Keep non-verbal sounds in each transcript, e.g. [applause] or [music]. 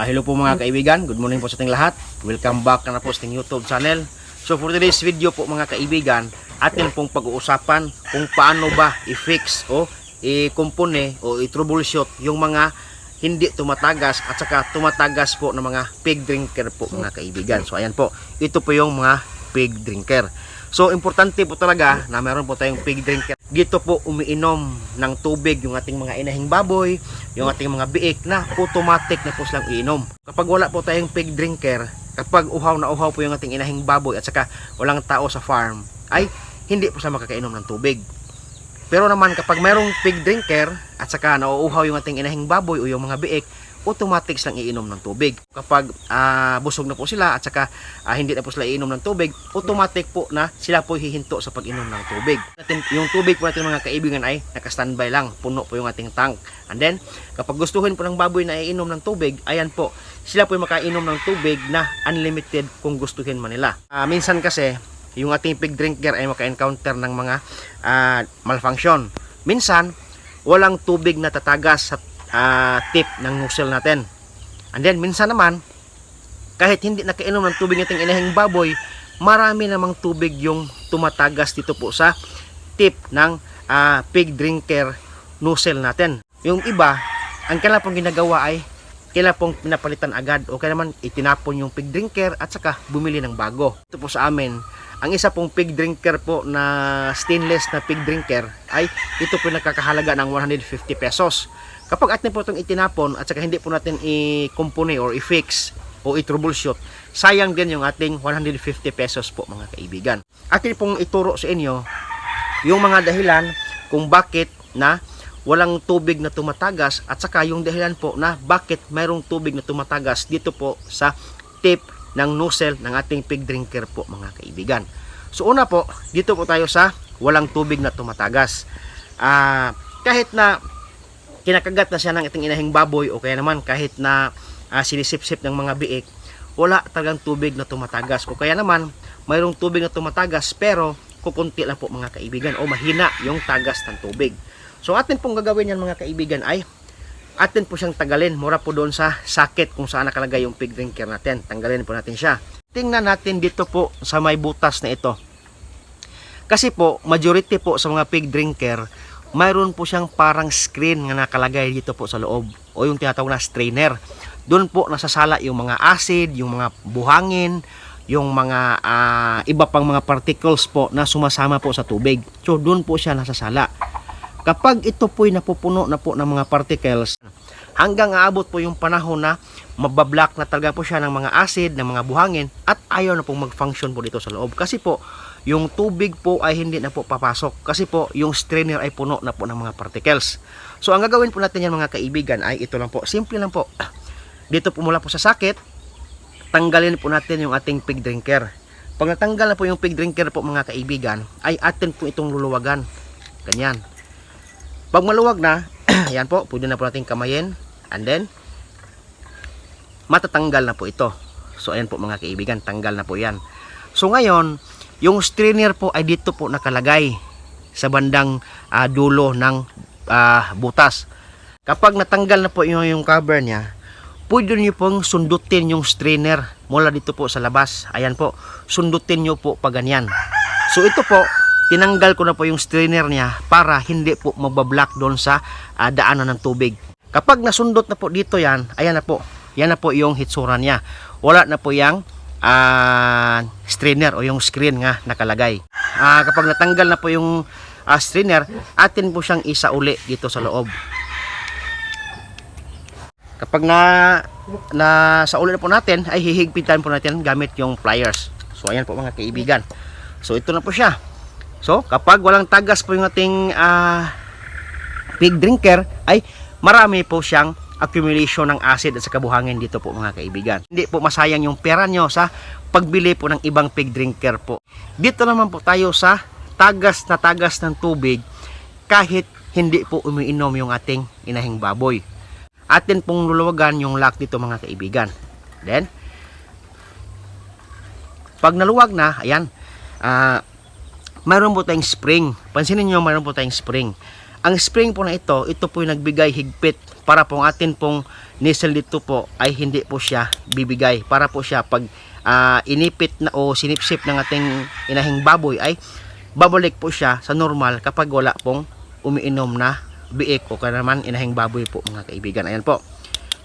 Ah, hello po mga kaibigan, good morning po sa ating lahat. Welcome back na, po sa ating YouTube channel. So for today's video po mga kaibigan, atin pong pag-uusapan kung paano ba i-fix o i-kumpone o i-troubleshoot yung mga hindi tumatagas at saka tumatagas po ng mga pig drinker po mga kaibigan. So ayan po, ito po yung mga pig drinker. So importante po talaga na meron po tayong pig drinker. Dito po umiinom ng tubig yung ating mga inahing baboy, yung ating mga biik na automatic na po silang iinom. Kapag wala po tayong pig drinker, kapag uhaw na uhaw po yung ating inahing baboy at saka walang tao sa farm, ay hindi po siya makakainom ng tubig. Pero naman kapag mayroong pig drinker at saka nauuhaw yung ating inahing baboy o yung mga biik, automatic silang iinom ng tubig. Kapag ah, busog na po sila at saka ah, hindi na po sila iinom ng tubig, automatic po na sila po hihinto sa pag-inom ng tubig. Yung tubig po natin mga kaibigan ay naka-standby lang, puno po yung ating tank. And then, kapag gustuhin po ng baboy na iinom ng tubig, ayan po, sila po yung makainom ng tubig na unlimited kung gustuhin man nila. Ah, minsan kasi, yung ating pig drinker ay maka-encounter ng mga ah, malfunction. Minsan, walang tubig na tatagas sa ah, tip ng nozzle natin. And then, minsan naman, kahit hindi nakainom ng tubig nating inahing baboy, marami namang tubig yung tumatagas dito po sa tip ng ah, pig drinker nozzle natin. Yung iba, ang kailangan pong ginagawa ay kailangan pong pinapalitan agad o kaya naman itinapon yung pig drinker at saka bumili ng bago. Ito po sa amin, ang isa pong pig drinker po na stainless na pig drinker ay ito po nakakahalaga ng 150 pesos. Kapag atin po itong itinapon at saka hindi po natin i-compone or i-fix o i-troubleshoot, sayang din yung ating 150 pesos po mga kaibigan. Atin pong ituro sa inyo yung mga dahilan kung bakit na walang tubig na tumatagas at saka yung dahilan po na bakit mayroong tubig na tumatagas dito po sa tip ng nozzle ng ating pig drinker po mga kaibigan. So una po, dito po tayo sa walang tubig na tumatagas. Ah, kahit na kinakagat na siya ng ating inahing baboy o kaya naman kahit na ah, sinisip-sip ng mga biik, wala talagang tubig na tumatagas. O kaya naman, mayroong tubig na tumatagas pero kukunti lang po mga kaibigan o mahina yung tagas ng tubig. So atin pong gagawin yan mga kaibigan ay atin po siyang tagalin mura po doon sa sakit kung saan nakalagay yung pig drinker natin. Tanggalin po natin siya. Tingnan natin dito po sa may butas na ito. Kasi po, majority po sa mga pig drinker, mayroon po siyang parang screen na nakalagay dito po sa loob o yung tinatawag na strainer. Doon po nasasala yung mga acid, yung mga buhangin, yung mga ah, iba pang mga particles po na sumasama po sa tubig. So doon po siya nasasala. Kapag ito po'y napupuno na po ng mga particles, hanggang aabot po yung panahon na mabablock na talaga po siya ng mga acid, ng mga buhangin at ayaw na pong mag-function po dito sa loob. Kasi po, yung tubig po ay hindi na po papasok. Kasi po, yung strainer ay puno na po ng mga particles. So, ang gagawin po natin yan mga kaibigan ay ito lang po. Simple lang po. [clears throat] Dito po mula po sa sakit, tanggalin po natin yung ating pig drinker. Pag natanggal na po yung pig drinker po mga kaibigan, ay atin po itong luluwagan. Ganyan. Pag maluwag na, [clears throat] yan po, pwede na po natin kamayin. And then, matatanggal na po ito. So, ayan po mga kaibigan, tanggal na po yan. So, ngayon, yung strainer po ay dito po nakalagay sa bandang ah, dulo ng ah, butas. Kapag natanggal na po yung, yung cover niya, pwede nyo pong sundutin yung strainer mula dito po sa labas. Ayan po, sundutin nyo po pa ganyan. So ito po, tinanggal ko na po yung strainer niya para hindi po magbablock doon sa ah, daanan ng tubig. Kapag nasundot na po dito yan, ayan na po, yan na po yung hitsura niya. Wala na po yung ah, strainer o yung screen nga nakalagay. Ah, kapag natanggal na po yung ah, strainer, atin po siyang isa uli dito sa loob. Kapag na, na sa ulo na po natin, ay hihigpitan po natin gamit yung pliers. So, ayan po mga kaibigan. So, ito na po siya. So, kapag walang tagas po yung ating ah, pig drinker, ay marami po siyang accumulation ng acid at sa kabuhangin dito po mga kaibigan. Hindi po masayang yung pera nyo sa pagbili po ng ibang pig drinker po. Dito naman po tayo sa tagas na tagas ng tubig kahit hindi po umiinom yung ating inahing baboy. Atin pong luluwagan yung lock dito mga kaibigan. Then, pag naluwag na, ayan, ah, mayroon po tayong spring. Pansinin nyo, mayroon po tayong spring. Ang spring po na ito, ito po yung nagbigay higpit para po atin pong nisel dito po ay hindi po siya bibigay. Para po siya pag ah, inipit na o sinipsip ng ating inahing baboy ay babalik po siya sa normal kapag wala pong umiinom na biik o kaya naman inahing baboy po mga kaibigan. Ayan po.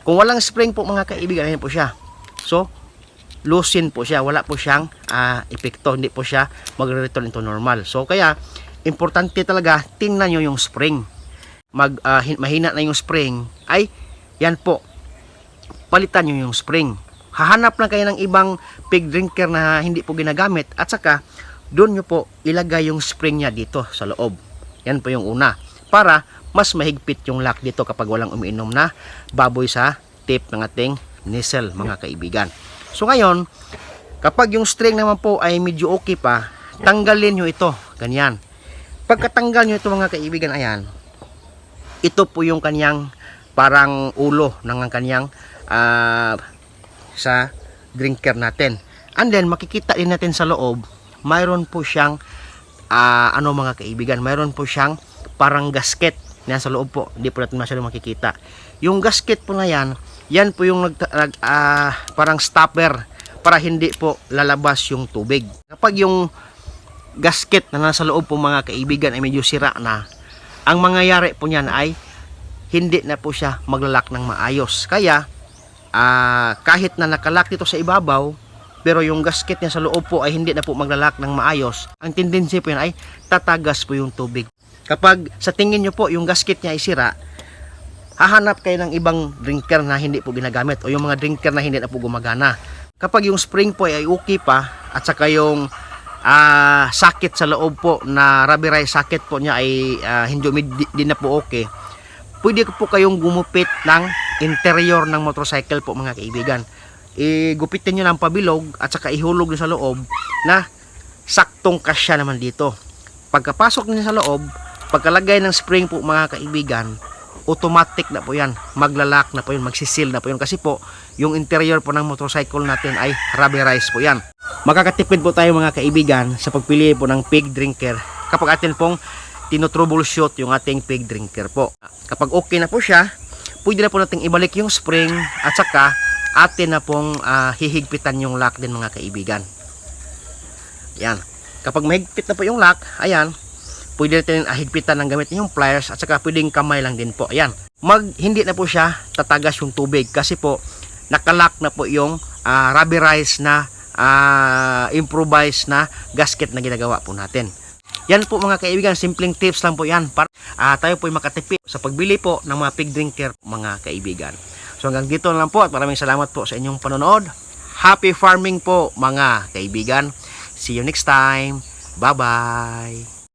Kung walang spring po mga kaibigan, ayan po siya. So, loosen po siya. Wala po siyang ah, epekto. Hindi po siya magre-return into normal. So, kaya, importante talaga, tingnan nyo yung spring. Mag, hin- mahina na yung spring, ay, yan po, palitan nyo yung spring. Hahanap lang kayo ng ibang pig drinker na hindi po ginagamit at saka doon nyo po ilagay yung spring niya dito sa loob. Yan po yung una. Para mas mahigpit yung lock dito kapag walang umiinom na baboy sa tip ng ating nisel mga kaibigan. So ngayon, kapag yung string naman po ay medyo okay pa, tanggalin nyo ito. Ganyan. Pagkatanggal nyo ito mga kaibigan, ayan, ito po yung kanyang parang ulo ng kanyang ah, sa drinker natin. And then makikita din natin sa loob, mayroon po siyang ah, ano mga kaibigan, mayroon po siyang parang gasket na sa loob po. Hindi po natin masyadong makikita. Yung gasket po na yan, yan po yung nag, nag, ah, parang stopper para hindi po lalabas yung tubig. Kapag yung gasket na nasa loob po mga kaibigan ay medyo sira na, ang mangyayari po niyan ay hindi na po siya maglalak ng maayos. Kaya, ah, kahit na nakalak dito sa ibabaw, pero yung gasket niya sa loob po ay hindi na po maglalak ng maayos, ang tendency po yan ay tatagas po yung tubig. Kapag sa tingin nyo po yung gasket niya ay sira, hahanap kayo ng ibang drinker na hindi po ginagamit o yung mga drinker na hindi na po gumagana. Kapag yung spring po ay okay pa at saka yung ah, sakit sa loob po na rubberized socket po niya ay ah, hindi di, di na po okay, pwede po kayong gumupit ng interior ng motorcycle po mga kaibigan. Igupitin nyo ng pabilog at saka ihulog nyo sa loob na saktong kasya naman dito. Pagkapasok niya sa loob, pagkalagay ng spring po mga kaibigan, automatic na po yan. Maglalak na po yun, magsisil na po yun. Kasi po, yung interior po ng motorcycle natin ay rubberized po yan. Makakatipid po tayo mga kaibigan sa pagpili po ng pig drinker kapag atin pong tinotroubleshoot yung ating pig drinker po. Kapag okay na po siya, pwede na po natin ibalik yung spring at saka atin na pong ah, hihigpitan yung lock din mga kaibigan. Yan. Kapag mahigpit na po yung lock, ayan, pwede natin ahigpitan ng gamit yung pliers at saka pwedeng kamay lang din po. Ayan. Mag, hindi na po siya tatagas yung tubig kasi po nakalock na po yung ah, rubberized na ah, improvised na gasket na ginagawa po natin. Yan po mga kaibigan, simpleng tips lang po yan para ah, tayo po ay makatipid sa pagbili po ng mga pig drinker mga kaibigan. So hanggang dito lang po at maraming salamat po sa inyong panonood. Happy farming po mga kaibigan. See you next time. Bye-bye.